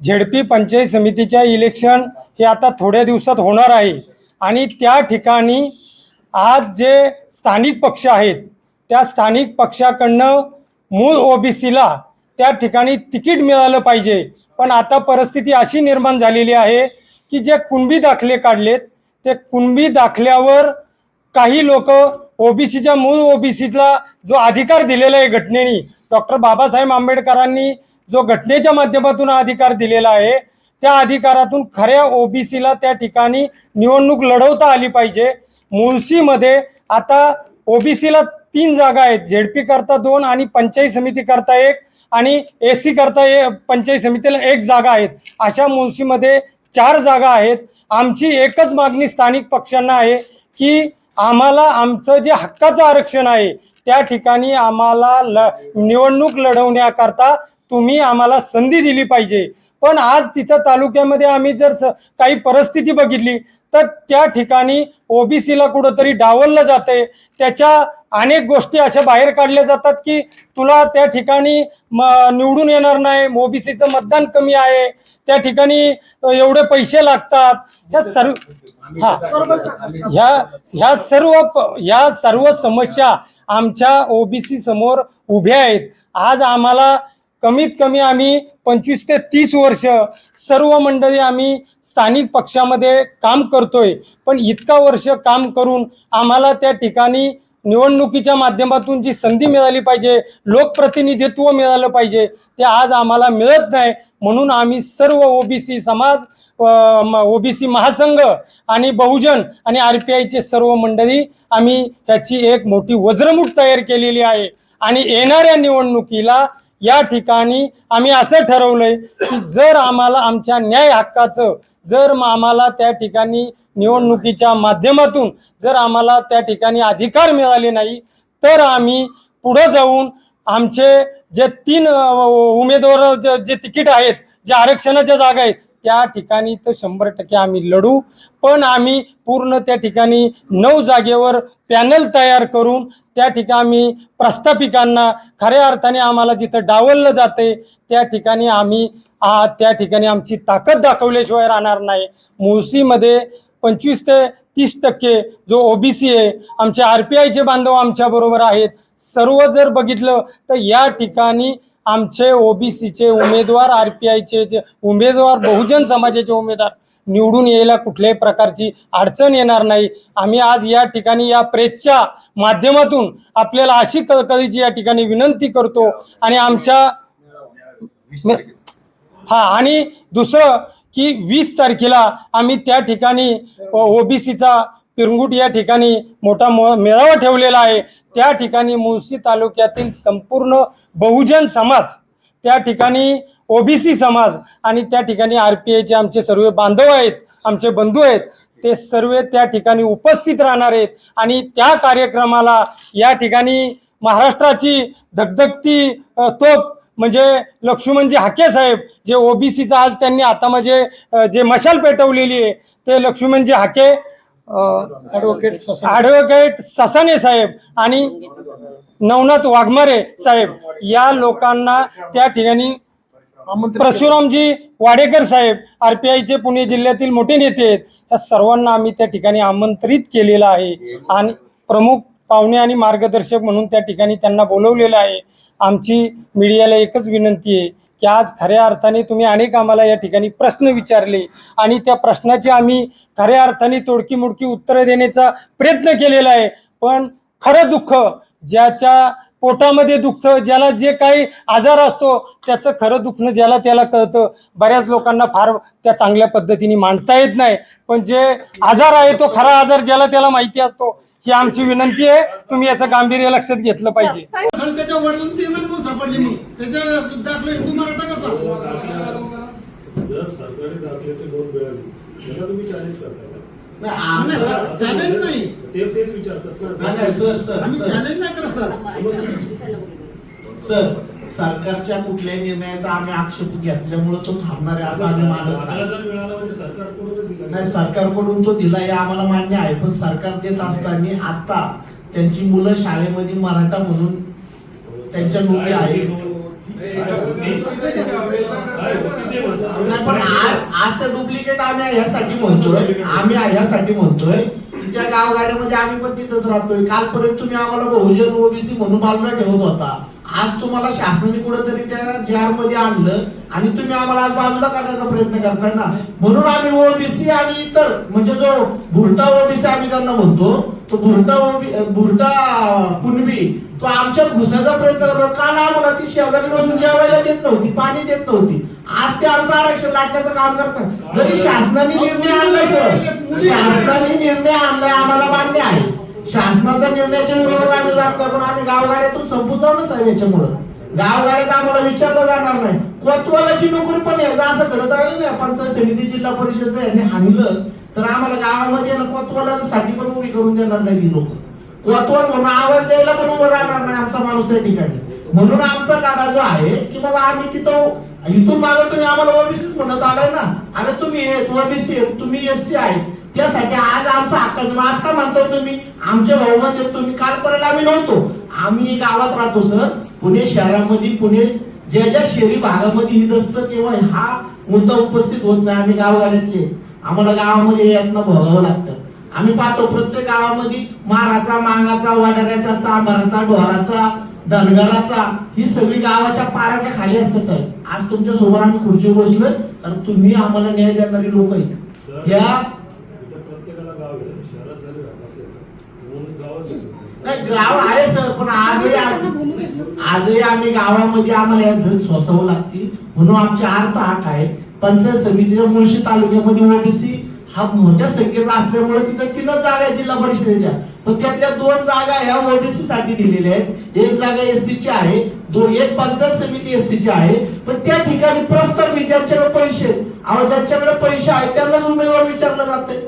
ZP panchayat समितीच्या election हे आता थोड्या दिवसात होणार आहे. आणि त्या ठिकाणी आज जे स्थानिक पक्ष आहेत त्या स्थानिक पक्षाकडनं मूळ ओबीसीला त्या ठिकाणी तिकीट मिळालं पाहिजे. पण आता परिस्थिती अशी निर्माण झालेली आहे की जे कुणबी दाखले काढलेत ते कुणबी दाखल्यावर काही लोक ओबीसीच्या मूळ ओबीसीला जो अधिकार दिलेला आहे घटनेने डॉक्टर बाबासाहेब आंबेडकरांनी जो घटनेच्या माध्यमातून अधिकार दिलेला आहे त्या अधिकारातून खऱ्या ओबीसीला त्या ठिकाणी निवडणूक लढवता आली पाहिजे. मुळशीमध्ये आता ओबीसीला तीन जागा आहेत. झेडपी करता दोन आणि पंचायत समिती करता एक आणि एस सी करता ए पंचायत समितीला एक जागा आहेत. अशा मुळशीमध्ये चार जागा आहेत. आमची एकच मागणी स्थानिक पक्षांना आहे की आम्हाला आमचं जे हक्काचं आरक्षण आहे त्या ठिकाणी आम्हाला ल निवडणूक लढवण्याकरता तुम्ही आम्हाला संधी दिली पाहिजे. पण आज तिथं तालुक्यामध्ये आम्ही जर स काही परिस्थिती बघितली तर त्या ठिकाणी ओबीसीला कुठंतरी डावललं जाते त्याच्या अनेक गोष्टी अशा बाहेर काढल्या जातात की तुला त्या ठिकाणी म निवडून येणार नाही ओबीसीचं मतदान कमी आहे त्या ठिकाणी एवढे पैसे लागतात. ह्या सर्व हा. ह्या ह्या सर्व प- ह्या सर्व समस्या आमच्या ओबीसी समोर उभ्या आहेत. आज आम्हाला कमीत कमी आम्ही पंचवीस ते तीस वर्ष सर्व मंडळी आम्ही स्थानिक पक्षामध्ये काम करतोय. पण इतका वर्ष काम करून आम्हाला त्या ठिकाणी निवडणुकीच्या माध्यमातून जी संधी मिळाली पाहिजे लोकप्रतिनिधित्व मिळालं पाहिजे ते आज आम्हाला मिळत नाही. म्हणून आम्ही सर्व ओबीसी समाज ओबीसी महासंघ आणि बहुजन आणि आर पी आयचे सर्व मंडळी आम्ही त्याची एक मोठी वज्रमूठ तयार केलेली आहे. आणि येणाऱ्या निवडणुकीला या ठिकाणी आम्ही असं ठरवलंय की जर आम्हाला आमच्या न्याय हक्काचं जर मग आम्हाला त्या ठिकाणी निवडणुकीच्या माध्यमातून जर आम्हाला त्या ठिकाणी अधिकार मिळाले नाही तर आम्ही पुढं जाऊन आमचे जे तीन उमेदवार जे तिकीट आहेत जे आरक्षणाच्या जागा आहेत त्या ठिकाणी तर शंभर टक्के आम्ही लढू. पण आम्ही पूर्ण त्या ठिकाणी नऊ जागेवर पॅनल तयार करून त्या ठिकाणी आम्ही प्रस्थापिकांना खऱ्या अर्थाने आम्हाला जिथं डावललं जाते त्या ठिकाणी आम्ही आ, त्या ठिकाणी आमची ताकद दाखवल्याशिवाय राहणार नाही. मुळशीमध्ये पंचवीस ते तीस टक्के जो ओबीसी आहे आमचे आर पी आयचे बांधव आमच्याबरोबर आहेत. सर्व जर बघितलं तर या ठिकाणी आमचे ओबीसीचे उमेदवार आर पी आयचे जे उमेदवार बहुजन समाजाचे उमेदवार निवडून यायला कुठल्याही प्रकारची अडचण येणार नाही. आम्ही आज या ठिकाणी या प्रेसच्या माध्यमातून आपल्याला अशी कळकळीची या ठिकाणी विनंती करतो आणि आमच्या हा आणि दुसरं की वीस तारखेला आम्ही त्या ठिकाणी ओबीसीचा पिरंगुट या ठिकाणी मोठा मेळावा ठेवलेला आहे. त्या ठिकाणी मुळशी तालुक्यातील संपूर्ण बहुजन समाज त्या ठिकाणी ओबीसी समाज आणि त्या ठिकाणी आर पी आयचे आमचे सर्व बांधव आहेत आमचे बंधू आहेत ते सर्व त्या ठिकाणी उपस्थित राहणार आहेत. आणि त्या कार्यक्रमाला या ठिकाणी महाराष्ट्राची धगधगती तोप म्हणजे लक्ष्मणजी हाके साहेब जे ओबीसीचा आज त्यांनी आता म्हणजे जे मशाल पेटवलेली आहे ते लक्ष्मणजी हाके ॲडव्होकेट ससाने साहेब आणि नवनाथ वाघमारे साहेब या लोकांना त्या ठिकाणी परशुरामजी वाडेकर साहेब आरपीआयचे पुणे जिल्ह्यातील मोठे नेते आहेत. या सर्वांना आम्ही त्या ठिकाणी आमंत्रित केलेलं आहे. आणि प्रमुख पाहुणे आणि मार्गदर्शक म्हणून त्या ठिकाणी त्यांना बोलवलेलं आहे. आमची मीडियाला एकच विनंती आहे की आज खऱ्या अर्थाने तुम्ही अनेक आम्हाला या ठिकाणी प्रश्न विचारले आणि त्या प्रश्नाची आम्ही खऱ्या अर्थाने तोडकी मोडकी उत्तरं देण्याचा प्रयत्न केलेला आहे. पण खरं दुःख ज्याच्या पोटामध्ये दुखतं ज्याला जे काही आजार असतो त्याचं खरं दुखणं ज्याला त्याला कळतं. बऱ्याच लोकांना फार त्या चांगल्या पद्धतीने मांडता येत नाही. पण जे आजार आहे तो खरा आजार ज्याला त्याला माहिती असतो ही आमची विनंती आहे. तुम्ही याचं गांभीर्य लक्षात घेतलं पाहिजे. आणि त्याच्या वडिलांची इनाम सापडली मग. त्याच्या दाखले हिंदू मराठा कसा? जर सरकारी दाखल्याची नोंद मिळाली त्याला तुम्ही चॅलेंज चॅलेंज नाही ते तेच विचारतात ना. नाही, नाही, सर सर आम्ही सर चॅलेंज नाही करत सर सर सरकारच्या कुठल्याही निर्णयाचा आम्ही आक्षेप घेतल्यामुळे तो थांबणार आहे असं आम्ही मानत नाही. म्हणजे नाही सरकारकडून तो दिला हे आम्हाला मान्य आहे पण सरकार देत असताना आता त्यांची मुलं शाळेमध्ये मराठा म्हणून त्यांच्या आहेत ते म्हणा. नाही, पण आज आज तर डुप्लिकेट आम्ही ह्यासाठी म्हणतोय. आम्ही ह्यासाठी म्हणतोय. तुमच्या गावगाड्यामध्ये आम्ही पण तिथंच राहतोय. कालपर्यंत तुम्ही आम्हाला बहुजन ओबीसी म्हणून बाजूला ठेवत होता. आज तुम्हाला शासनाने कुठेतरी त्या जहारमध्ये आणलं आणि तुम्ही आम्हाला आज बाजूला करण्याचा प्रयत्न करताय ना. म्हणून आम्ही ओबीसी आणि इतर म्हणजे जो भुरटा ओबीसी आम्ही त्यांना म्हणतो तो भुरटा ओबी भुरटा कुणबी तो आमच्या घुसण्याचा प्रयत्न करतो. काल आम्हाला ती शेजारी बसून जेवायला देत नव्हती पाणी देत नव्हती. आज ते आमचं आरक्षण लाटण्याचं काम करतात. जरी शासनाने निर्णय आणलाय सर. शासनाने निर्णय आणलाय आम्हाला मान्य आहे. शासनाचा निर्णयाच्या विरोधात आम्ही जात नाही पण आम्ही गावगाड्यातून संपून जाऊ ना साहेब याच्यामुळं. गावगाड्यात आम्हाला विचारलं जाणार नाही. कोतवालाची नोकरी पण यायचं असं घडत आलं ना पंचायत समिती जिल्हा परिषदचं यांनी आणलं तर आम्हाला गावामध्ये कोतवालासाठी पण उभी करून देणार नाही ती लोक. कोतवाल म्हणून आवाज द्यायला पण उभं राहणार नाही आमचा माणूस त्या ठिकाणी. म्हणून आमचा लढा जो आहे की बाबा आम्ही तिथं इथून मागे तुम्ही आम्हाला ओबीसीच म्हणत आलाय ना. अरे तुम्ही ओबीसी तुम्ही एससी आहे त्यासाठी आज आमचा हक्क आज का म्हणतो तुम्ही? आमच्या बहुमत आहेत. तुम्ही कालपर्यंत आम्ही नव्हतो. आम्ही गावात राहतो सर. पुणे शहरामध्ये पुणे ज्या ज्या शहरी भागामध्ये ही असतं किंवा हा मुद्दा उपस्थित होत नाही. आम्ही गावगाड्यातले. आम्हाला गावामध्ये यातनं भोगावं लागतं. आम्ही पाहतो प्रत्येक गावामध्ये माराचा मांगाचा वाडाऱ्याचा चांबाराचा ढोराचा धनगराचा ही सगळी गावाच्या पाराच्या खाली असते सर आज तुमच्यासोबत आम्ही खुर्ची बसलोय कारण तुम्ही आम्हाला न्याय देणारी लोक आहेत. या. नाही गाव आहे सर पण आजही आजही आम्ही गावामध्ये आम्हाला या धन सोसावं लागतील म्हणून आमचे अर्थ हक आहे. पंचायत समितीच्या मुळशी तालुक्यामध्ये ओबीसी हा मोठ्या संख्येचा असल्यामुळे तिथं तीनच जागा जिल्हा परिषदेच्या. पण त्यातल्या दोन जागा ह्या ओबीसी साठी दिलेल्या आहेत. एक जागा एससी ची आहे. दोन एक पंचायत समिती एससीची आहे. पण त्या ठिकाणी प्रस्ताव ज्यांच्याकडे पैसे आहेत, अहो ज्यांच्याकडे पैसे आहेत त्यांनाच उमेदवार विचारलं जाते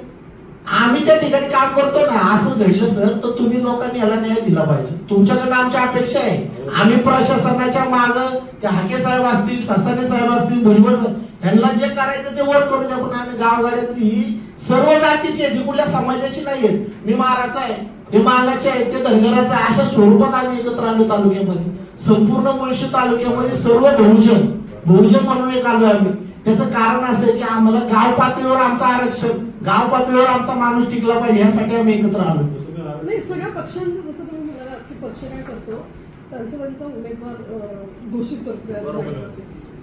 आम्ही त्या ठिकाणी काम करतो ना? असं घडलं सर तर तुम्ही लोकांनी याला न्याय दिला पाहिजे. तुमच्याकडनं आमच्या अपेक्षा आहे. आम्ही प्रशासनाच्या माग ते हाके साहेब असतील ससाने साहेब असतील भुजबळ साहेब यांना जे करायचं ते वर करू द्या पण आम्ही गावगाड्यातली सर्व जातीची आहे ती कुठल्या समाजाची नाही आहेत. मी महाराचा आहे हे मागाचे आहे ते धनगराचे आहे अशा स्वरूपात आम्ही एकत्र आलो तालुक्यामध्ये. संपूर्ण मुळशी तालुक्यामध्ये सर्व बहुजन बहुजन म्हणून एक आलो आम्ही. त्याचं कारण असं आहे की आम्हाला गाव पातळीवर आमचं आरक्षण गाव पातळीवर आमचा माणूस टिकला पाहिजे यासाठी आम्ही एकत्र आलो. नाही सगळ्या पक्षांचं जसं तुम्ही म्हणाला की पक्ष काय करतो त्यांचा त्यांचा उमेदवार घोषित करतो.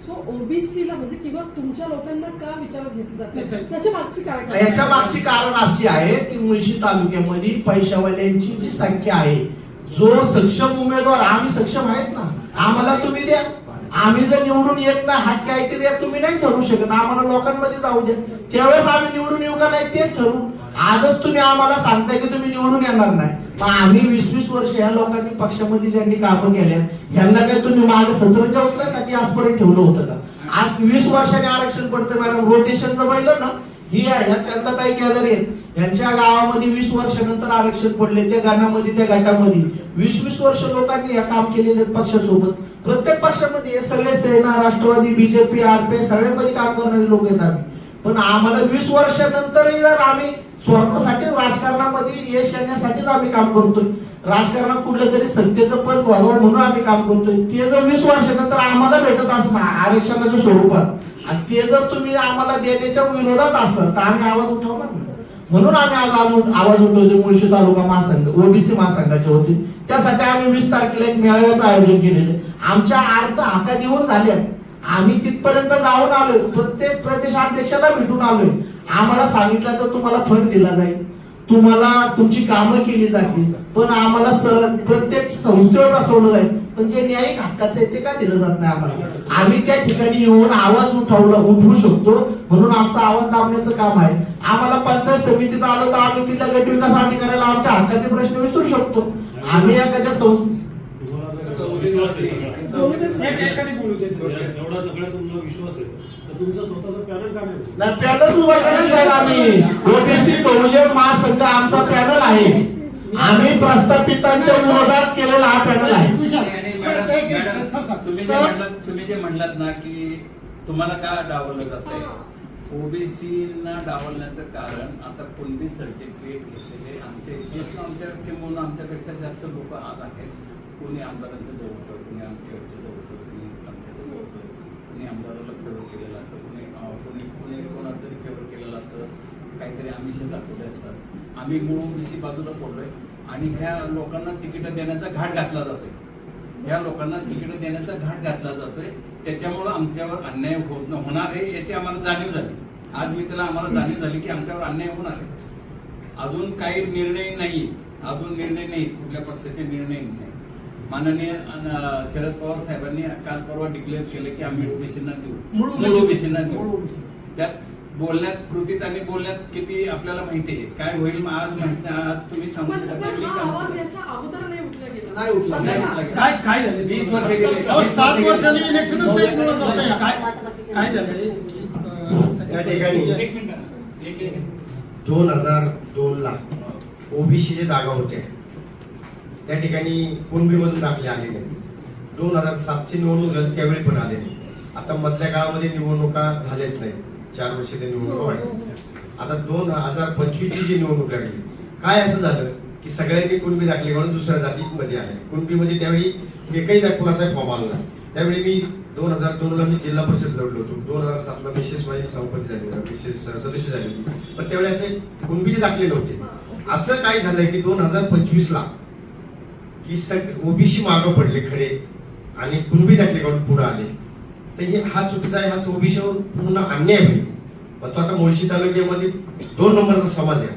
सो ओबीसीला म्हणजे किंवा तुमच्या लोकांना का विचारात घेतलं. जातं त्याच्या मागची काय कारण? याच्या मागची कारण अशी आहे की मुळशी तालुक्यामध्ये पैशावाल्यांची जी संख्या आहे जो सक्षम उमेदवार आम्ही सक्षम आहेत ना? आम्हाला तुम्ही द्या. आम्ही जर निवडून येत नाही हा क्रायटेरिया तुम्ही नाही ठरवू शकत. आम्हाला लोकांमध्ये जाऊ द्या. त्यावेळेस आम्ही निवडून येऊ का नाही तेच ठरवू. आजच तुम्ही आम्हाला सांगताय की तुम्ही निवडून येणार नाही. मग आम्ही वीस वीस वर्ष या लोकांनी पक्षामध्ये ज्यांनी कामं केल्या यांना काय तुम्ही मागे सतरंजा उचलायसाठी आजपर्यंत ठेवलं होतं का? आज वीस वर्षाने आरक्षण पडतं मॅडम. रोटेशन पाहिलं ना? ही आहे ह्या चंदाताई गॅलरी यांच्या गावामध्ये वीस वर्षानंतर आरक्षण पडले त्या गणामध्ये त्या गटामध्ये. वीस वीस वर्ष लोकांनी या काम केलेले पक्षासोबत. प्रत्येक पक्षामध्ये सगळे सेना राष्ट्रवादी बीजेपी आरपीआय सगळ्यांमध्ये काम करणारे लोक येतात. पण आम्हाला वीस वर्षानंतरही जर आम्ही स्वार्थासाठी राजकारणामध्ये यश येण्यासाठीच आम्ही काम करतोय. राजकारणात कुठलं तरी सत्तेचं पद व्हावं म्हणून आम्ही काम करतोय. ते जर वीस वर्षानंतर आम्हाला भेटत असणार आरक्षणाच्या स्वरूपात. आणि ते जर तुम्ही आम्हाला देण्याच्या विरोधात असाल तर आम्ही आवाज उठवणार म्हणून आम्ही आज आज आवाज उठवतो मुळशी तालुका महासंघ ओबीसी महासंघाचे होते. त्यासाठी आम्ही वीस तारखेला एक मेळाव्याचं आयोजन केलेलं आमच्या अर्थ हाका देऊन झाल्यात. आम्ही तिथपर्यंत जाऊन आलोय. प्रत्येक प्रदेशाध्यक्षाला भेटून आलोय. आम्हाला सांगितलं तर तुम्हाला फंड दिला जाईल. तुम्हाला तुमची कामं केली जातील. पण आम्हाला प्रत्येक संस्थेवर बसवलं जाईल. पण जे न्यायिक हक्काचं आहे ते का दिलं जात नाही आम्हाला? आम्ही त्या ठिकाणी येऊन आवाज उठवला उठवू शकतो. म्हणून आमचा आवाज दाबण्याचं काम आहे. आम्हाला पंचायत समितीत आलो तर आम्ही तिथल्या गटविकास अधिकाऱ्याला आमच्या हक्काचे प्रश्न विचारू शकतो. आम्ही एखाद्या संस्थे एवढा सगळा तुमचा विश्वास आहे. तुमचा स्वतःचा पॅनल का नाही? नाही, पॅनल उभा करायचं आहे आम्ही. ओबीसी बहुजन महासंघ आमचा पॅनल आहे. आम्ही प्रस्थापितांच्या विरोधात केलेला हा पॅनल आहे. तुम्ही जे म्हणलात तुम्ही जे म्हणलात ना की तुम्हाला का डावललं जात आहे ओबीसीना डावलण्याचं कारण आता कुणबी सर्टिफिकेट घेतलेले आमच्या इथे आमच्या किंवा आमच्यापेक्षा जास्त लोक आज आहेत. कोणी आमदारांचं जवळचं कोणी जवळचं कोणी आमच्या कोणी आमदाराला फेवर केलेलं असतं कोणी अं, कोणी कोणी कोणाला तरी फेवर केलेलं असतं आमिष दाखवले असतात. आम्ही मूळ ओबीसी बाजूला पडलोय. आणि ह्या लोकांना तिकीट देण्याचा घाट घातला जातोय. ह्या लोकांना तिकीट देण्याचा घाट घातला जातोय. त्याच्यामुळं आमच्यावर अन्याय होत होणार आहे याची आम्हाला जाणीव झाली. आज मी त्याला आम्हाला जाणीव झाली की आमच्यावर अन्याय होणार आहे. अजून काही निर्णय नाही. अजून निर्णय नाही. कुठल्या पक्षाचे निर्णय नाही. माननीय शरद पवार साहेबांनी काल परवा डिक्लेअर केलं की आम्ही ओबीसींना देऊ. मूळ ओबीसींना देऊ. त्यात बोलण्यात कृतीत आणि बोलण्यात किती आपल्याला माहिती आहे? काय होईल मग आज माहिती आज तुम्ही सांगू शकत हा. काय काय झालं? वीस वर्ष गेले. सात वर्ष वर्षांनी करताय. काय अं, त्या ठिकाणी दोन हजार दोन ला ओबीसीच्या जागा होत्या त्या ठिकाणी कुणबीमधून दाखले आले नाही. दोन हजार सातची निवडणूक झाली त्यावेळी पण आले नाही. आता मधल्या काळामध्ये निवडणुका झाल्याच नाही चार वर्ष ते निवडणुका वाढल्या आता दोन हजार पंचवीसची जी निवडणूक लागली काय असं झालं की सगळ्यांनी कुणबी दाखले काढून दुसऱ्या जातीमध्ये आले? कुणबीमध्ये त्यावेळी एकही कुणाचा फॉर्म आला नाही. त्यावेळी मी दोन हजार दोन ला मी जिल्हा परिषद लढलो होतो. दोन हजार सात ला विशेष माझी सभापती झाली विशेष सदस्य झाली होती. पण त्यावेळी असे कुणबीचे दाखले नव्हते असं काय झालंय की दोन हजार पंचवीस ला की सग ओबीसी मागं पडले खरे आणि कुणबी दाखले काढून पुढे आले. तर हे हा चुकीचा आहे हा ओबीसीवर पूर्ण अन्याय होईल. पण तो आता मुळशी तालुक्यामध्ये दोन नंबरचा समाज आहे.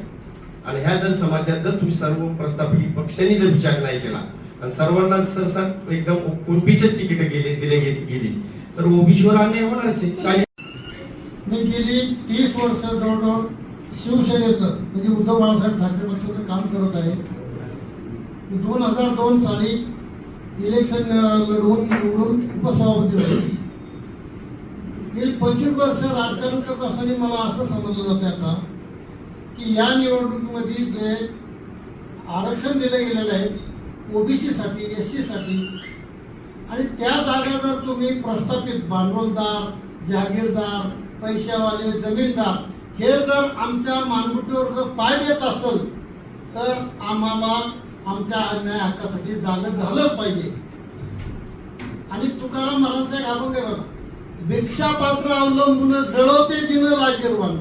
आणि ह्या जर समाजात जर तुम्ही सर्व प्रस्थापित पक्षांनी जर विचार नाही केला आणि सर्वांना सरसा एकदम कुणबीचेच तिकीट गेले दिले गेली तर ओबीसीवर अन्याय होणारच आहे. मी गेली तीस वर्ष जवळजवळ शिवसेनेचं म्हणजे उद्धव बाळासाहेब ठाकरे पक्षाचं काम करत आहे. दोन हजार दोन साली इलेक्शन लढवून निवडून उपसभापती झाले. गेली पंचवीस वर्ष राजकारण करत असताना मला असं समजलं जातं आता की या निवडणुकीमध्ये जे आरक्षण दिले गेलेले आहे ओबीसीसाठी एस सी साठी आणि त्या जागा जर तुम्ही प्रस्थापित भांडवलदार जहागीरदार पैशावाले जमीनदार हे जर आमच्या मानगुटीवर जर पाय देत असेल तर आम्हाला आमच्या अन्याय हक्कासाठी जागं झालंच पाहिजे. आणि तुकाराम महाराजांचा एक अभंग आहे बघा भिक्षा पात्र अवलंबून जळवते जिन लाजीरवान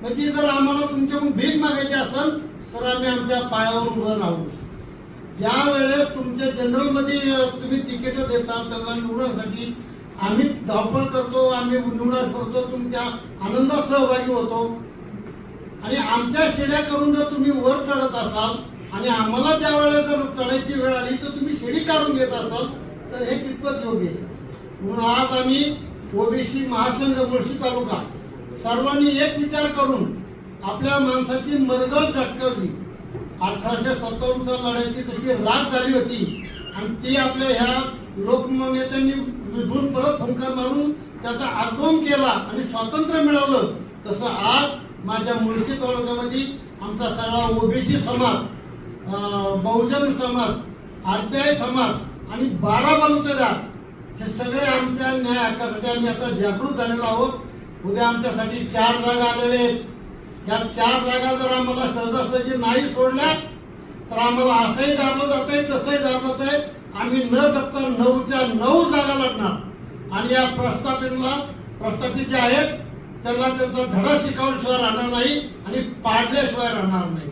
म्हणजे जर आम्हाला तुमच्याकडून भीक मागायची असेल तर आम्ही आमच्या पायावर उभं राहू. ज्या वेळेस तुमच्या जनरलमध्ये तुम्ही तिकीट देता त्यांना निवडण्यासाठी आम्ही धावपळ करतो आम्ही निवडण करतो तुमच्या आनंदात सहभागी होतो. आणि आमच्या शिड्या करून जर तुम्ही वर चढत असाल आणि आम्हाला ज्या जर चढायची वेळ आली तर तुम्ही शिडी काढून घेत असाल तर हे कितपत योग्य आहे? म्हणून आज आम्ही ओबीसी महासंघ मुळशी तालुका सर्वांनी एक विचार करून आपल्या माणसाची मरगळ झटकवली. अठराशे सत्तावन्नच्या लढाईची जशी राग झाली होती आणि ती आपल्या ह्या लोकनेत्यांनी विझून परत फुंकार मारून त्याचा आगमन केला आणि स्वातंत्र्य मिळवलं तसं आज माझ्या मुळशी तालुक्यामध्ये आमचा सगळा ओबीसी समाज बहुजन समाज आरपीआय समाज आणि बारा बलुतेदार हे सगळे आमच्या न्याय हक्कासाठी आम्ही आता जागृत झालेलो आहोत. उद्या आमच्यासाठी चार जागा आलेले आहेत. या चार जागा जर आम्हाला सहजासहजी नाही सोडल्या तर आम्हाला असंही दाबलं जात आहे तसंही दाबलं जात आहे. आम्ही न दत्ता नऊच्या नऊ जागा लढणार. आणि या प्रस्थापितला प्रस्थापित जे आहेत त्यांना त्यांचा धडा शिकवल्याशिवाय राहणार नाही आणि पाडल्याशिवाय राहणार नाही.